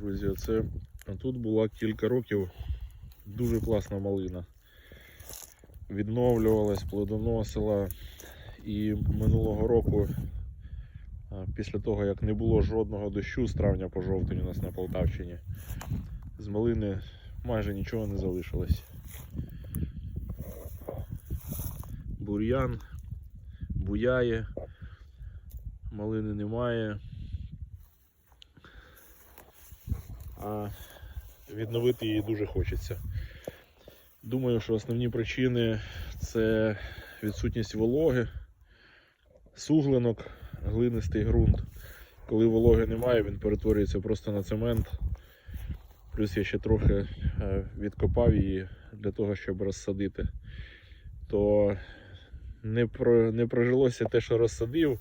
Друзі, це тут була кілька років дуже класна малина. Відновлювалась, плодоносила. І минулого року, після того як не було жодного дощу з травня по жовтень у нас на Полтавщині, з малини майже нічого не залишилось. Бур'ян буяє, малини немає. А відновити її дуже хочеться. Думаю, що основні причини це відсутність вологи, суглинок, глинистий ґрунт. Коли вологи немає, він перетворюється просто на цемент. Плюс я ще трохи е, відкопав її для того, щоб розсадити. То не, про, не прожилося те, що розсадив,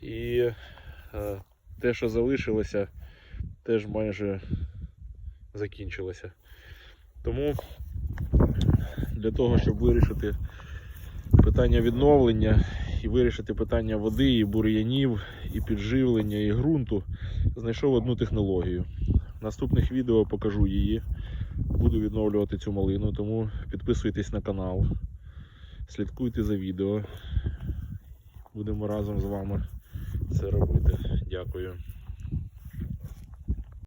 і е, те, що залишилося, теж майже закінчилося. Тому для того, щоб вирішити питання відновлення і вирішити питання води, і бур'янів, і підживлення, і ґрунту, знайшов одну технологію. В наступних відео покажу її. Буду відновлювати цю малину, тому підписуйтесь на канал, слідкуйте за відео. Будемо разом з вами це робити. Дякую.